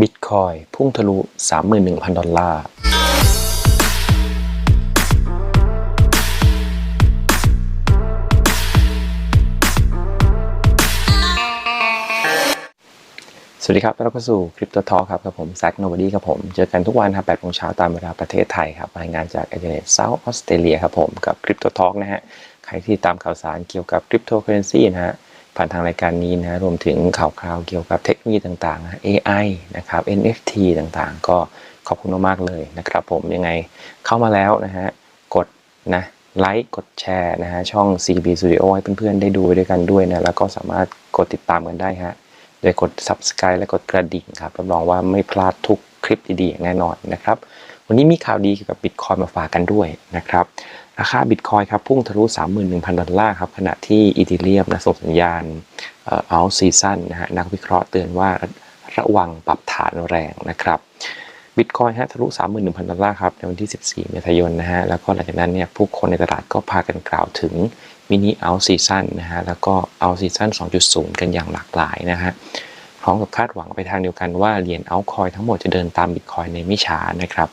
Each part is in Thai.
บิตคอยพุ่งทะลุ 31,000 ดอลลาร์ สวัสดีครับต้อนรับเข้าสู่คริปโตทอครับกับผมแซคโนบอดี้ครับผม เจอกันทุกวันครับ8โมงเช้าตามเวลาประเทศไทยครับ รายงานจากเอเจนต์เซาท์ออสเตรเลียครับผม กับคริปโตทอนะฮะ ใครที่ตามข่าวสารเกี่ยวกับคริปโตเคอเรนซีนะฮะ ผ่านทางรายการนี้นะฮะรวมถึงข่าวคราวเกี่ยวกับเทคโนโลยีต่างๆ AI นะครับ NFT ต่างๆ ก็ขอบคุณมากๆเลยนะครับ ผมยังไงเข้ามาแล้วนะฮะกดนะไลค์กดแชร์นะฮะช่อง CB Studio ให้เพื่อนๆ ได้ดูด้วยกันด้วยนะแล้วก็สามารถกดติดตามกันได้ฮะโดยกด subscribe และกดกระดิ่งครับรับรองว่าไม่พลาดทุกคลิปดีๆอย่างแน่นอนนะครับ วันนี้มีข่าวดีเกี่ยวกับบิตคอยมาฝากกันด้วยนะครับราคาบิตคอยครับพุ่งทะลุ 31,000 ดอลลาร์ครับขณะที่อีทีเรียมนะส่งสัญญาณเอ่อ out season นะฮะนักวิเคราะห์เตือนว่าระวังปรับฐานแรงนะครับบิตคอยฮะทะลุ 31,000 ดอลลาร์ครับในวันที่ 14 เมษายนนะฮะแล้วก็หลังจากนั้นเนี่ยผู้คนในตลาดก็พากันกล่าวถึงมินิ out season นะฮะแล้วก็ out season 2.0 กันอย่างหลากหลายนะฮะพร้อมกับคาดหวังไปทางเดียวกันว่าเหรียญเอาคอยทั้งหมดจะเดินตามบิตคอยในไม่ช้านะครับ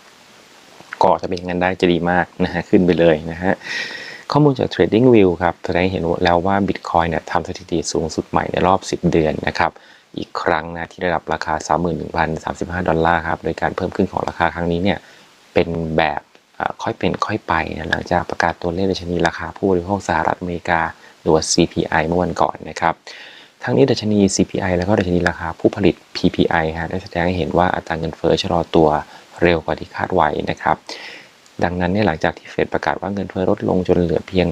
ก็จะเป็นอย่างนั้นได้จะดีมากนะฮะขึ้นไปเลยนะฮะข้อมูลจาก Trading View ครับแสดงให้เห็นแล้วว่า Bitcoin เนี่ยทำสถิติสูงสุดใหม่ในรอบ 10 เดือนนะครับอีกครั้งนะที่ระดับราคา 31,035 ดอลลาร์ครับโดยการเพิ่มขึ้นของราคาครั้งนี้เนี่ยเป็นแบบค่อยเป็นค่อยไปนะหลังจากประกาศตัวเลขดัชนีราคาผู้บริโภคสหรัฐอเมริกาหรือว่า CPI เมื่อวันก่อนนะครับทั้งนี้ดัชนี CPI แล้วก็ดัชนีราคาผู้ผลิต PPI ฮะได้แสดงให้เห็นว่าอัตราเงินเฟ้อชะลอตัว เร็วกว่าที่คาดไว้นะครับ ดังนั้นเนี่ยหลังจากที่เฟดประกาศว่าเงินเฟ้อลดลงจนเหลือเพียง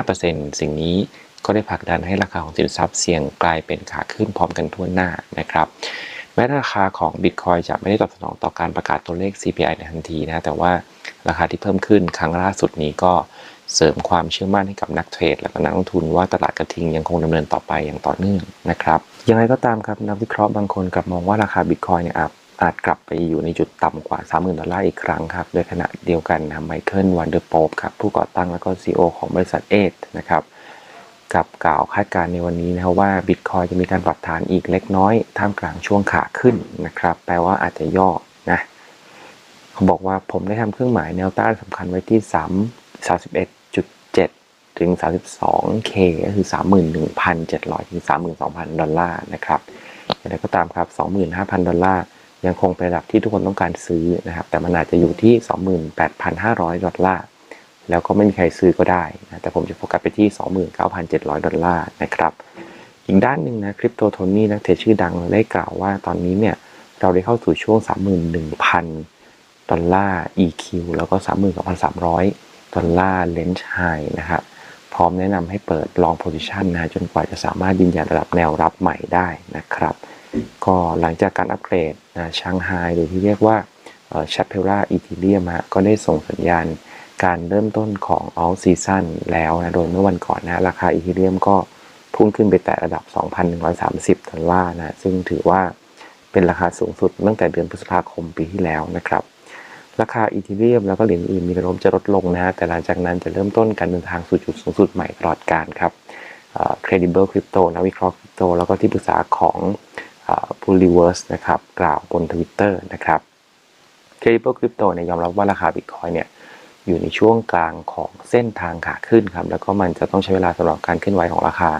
5%สิ่งนี้ก็ได้ผลักดันให้ราคาของสินทรัพย์เสี่ยงกลายเป็นขาขึ้นพร้อมกันทั่วหน้านะครับแม้ราคาของ Bitcoin จะไม่ได้ตอบสนองต่อการประกาศตัวเลข CPI ในทันทีนะแต่ว่าราคาที่เพิ่มขึ้นครั้งล่าสุดนี้ก็เสริมความเชื่อมั่นให้กับนักเทรด และก็นักลงทุนว่าตลาดกระทิงยังคงดำเนินต่อไปอย่างต่อเนื่องนะครับยังไงก็ตามครับนักวิเคราะห์บางคนกลับมองว่าราคา Bitcoin เนี่ยอาจ อาจกลับไปอยู่ในจุดต่ำกว่า 30,000 ดอลลาร์อีกครั้งครับ โดยขณะเดียวกันนะไมเคิลวันเดอร์โป๊ปครับ ผู้ก่อตั้งและก็ CEO ของบริษัทเอทนะครับกับกล่าวคาดการณ์ในวันนี้นะครับว่าบิตคอยจะมีการปรับฐานอีกเล็กน้อย ท่ามกลางช่วงขาขึ้นนะครับ แปลว่าอาจจะย่อนะเขาบอกว่าผมได้ทำเครื่องหมายแนวต้านสำคัญไว้ที่ 3 31.7 ถึง 32K ก็คือ 31,700 ถึง 32,000 ดอลลาร์นะครับอย่างไรก็ตามครับ 25,000 ดอลลาร์ ยังคงเป็นระดับที่ทุกคนต้องการซื้อนะครับ แต่มันอาจจะอยู่ที่ 28,500 ดอลลาร์ แล้วก็ไม่มีใครซื้อก็ได้นะแต่ผมจะโฟกัสไปที่ 29,700 ดอลลาร์นะครับ อีกด้านหนึ่งนะคริปโตโทนี่นักเทรดชื่อดังได้กล่าวว่าตอนนี้เนี่ยเราได้เข้าสู่ช่วง 31,000 ดอลลาร์ EQ แล้วก็ 32,300 ดอลลาร์เลนจ์ไฮนะครับ พร้อมแนะนำให้เปิดลองโพซิชันนะจนกว่าจะสามารถยืนยันระดับแนวรับใหม่ได้นะครับ ก็หลังจากการอัปเกรดนะช่างไฮหรือที่เรียกว่าชัปเปล่าอีทีเรียมก็ได้ส่งสัญญาณการเริ่มต้นของ all season แล้วนะ โดยเมื่อวันก่อนนะราคาอีเทเรียมก็พุ่งขึ้นไปแตะระดับ 2,130ดอลลาร์นะ ซึ่งถือว่าเป็นราคาสูงสุดตั้งแต่เดือนพฤษภาคมปีที่แล้วนะครับ ราคาอีเทเรียมแล้วก็เหรียญอื่นมีแนวโน้มจะลดลงนะฮะแต่หลังจากนั้นจะเริ่มต้นการเดินทางสู่จุดสูงสุดใหม่ตลอดการครับเอ่อ credible crypto นักวิเคราะห์คริปโตแล้วก็ที่ปรึกษาของ เอ่อ Pulliverse นะครับ กล่าวบน Twitter นะครับ credible crypto เนี่ยยอมรับว่าราคา Bitcoin เนี่ยอยู่ในช่วงกลางของเส้นทางขาขึ้นครับ แล้วก็มันจะต้องใช้เวลาสำหรับการเคลื่อนไหวของราคา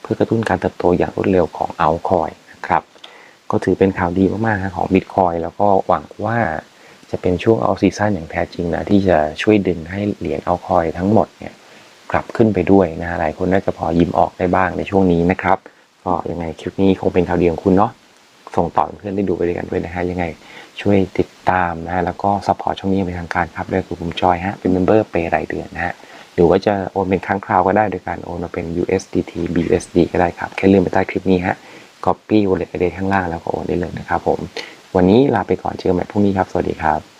เพื่อกระตุ้นการเติบโตอย่างรวดเร็วของเอาคอยนะครับ ก็ถือเป็นข่าวดีมากๆของบิตคอยแล้วก็หวังว่าจะเป็นช่วงเอาซีซั่นอย่างแท้จริงนะ ที่จะช่วยดึงให้เหรียญเอาคอยทั้งหมดเนี่ยกลับขึ้นไปด้วยนะหลายคนน่าจะพอยิ้มออกได้บ้างในช่วงนี้นะครับ ก็ยังไงคลิปนี้คงเป็นข่าวดีของคุณเนาะส่งต่อเพื่อนได้ดูไปด้วยกันด้วยนะฮะยังไงช่วยติดตามนะฮะแล้วก็ซัพพอร์ตช่องนี้เป็นทางการครับด้วยคือผมจอยฮะเป็นเมมเบอร์เปรายเดือนนะฮะหรือว่าจะโอนเป็นครั้งคราวก็ได้โดยการโอนมาเป็น USDT BUSD ก็ได้ครับ แค่เลื่อนไปใต้คลิปนี้ฮะ Copy Wallet ID ข้างล่างแล้วก็โอนได้เลยนะครับผม วันนี้ลาไปก่อนเจอกันใหม่พรุ่งนี้ครับ สวัสดีครับ